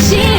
sim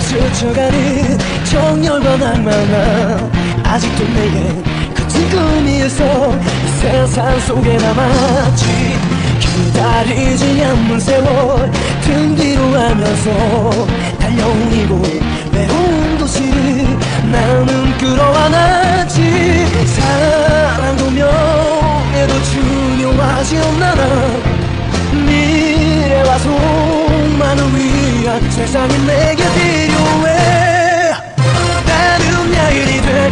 스쳐가는 정열과 낭만아 아직도 내겐 그친 꿈이 있어 이 세상 속에 남았지. 기다리지 않는 세월 등 뒤로 하면서 달려오고 외로운 도시를 나는 끌어안았지. 사랑도 명예도 중요하지 않아 미래와 소망을 위한 세상이 내게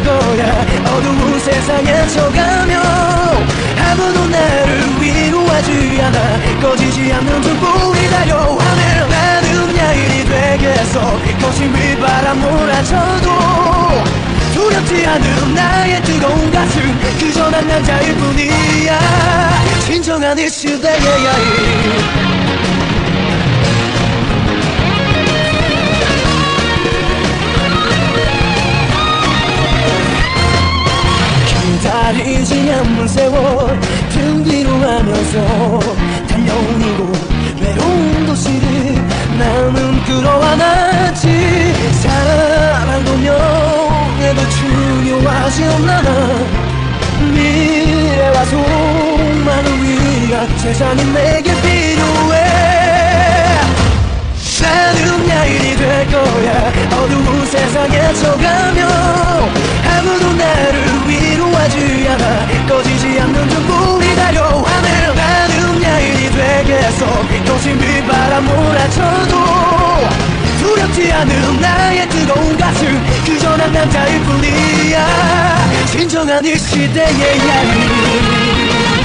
거야. 어두운 세상에 쳐가며 아무도 나를 위로하지 않아. 꺼지지 않는 등불이 달려하네. 나는 야인이 되겠어. 거친 휘바람 몰아쳐도 두렵지 않은 나의 뜨거운 가슴. 그저 난 남자일 뿐이야. 진정한 이 시대의 야인 기다리지 않는 세월 등 뒤로 하면서 달려오고 외로운 도시를 나는 끌어안았지 사랑도 명예도 중요하지 않아 미래와 소망을 위한 세상이 내게 필 않은 나의 뜨거운 가슴 그저 난 남자일 뿐이야. 진정한 이 시대의 야인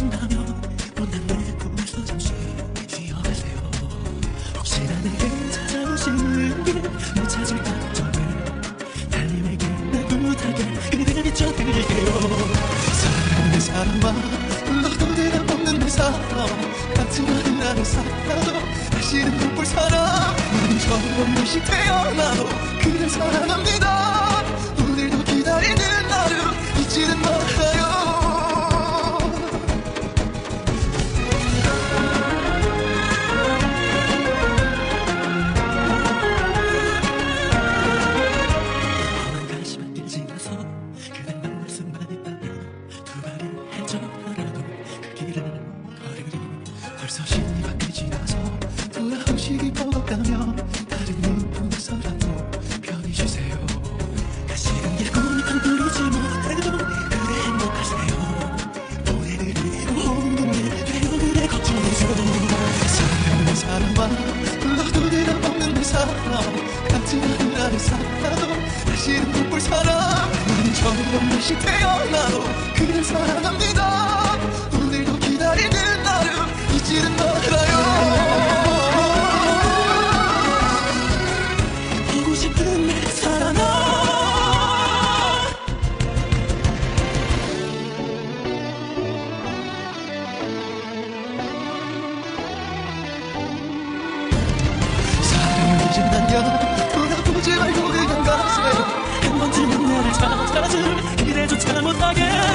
궁금하신다면 못난 내 꿈에서 잠시 쉬어가세요. 혹시나 내게 찾아오시는 길못 찾을 걱정을 달님에게 날 부탁해 그대를 비춰드릴게요. 사랑하는 사람아 불러도 대답 없는 내 사람 같은 말을 하는 사람도 다시는 못볼 사람 난 처음 다시 태어나도 그댈 사랑합니다 사람과 불러도 대답 없는 내 사람 같은 아래 살아도 다시는 못볼 사람 난 처음 다시 태어나도 그를 사랑합니다 맞은 기대조차 못하게.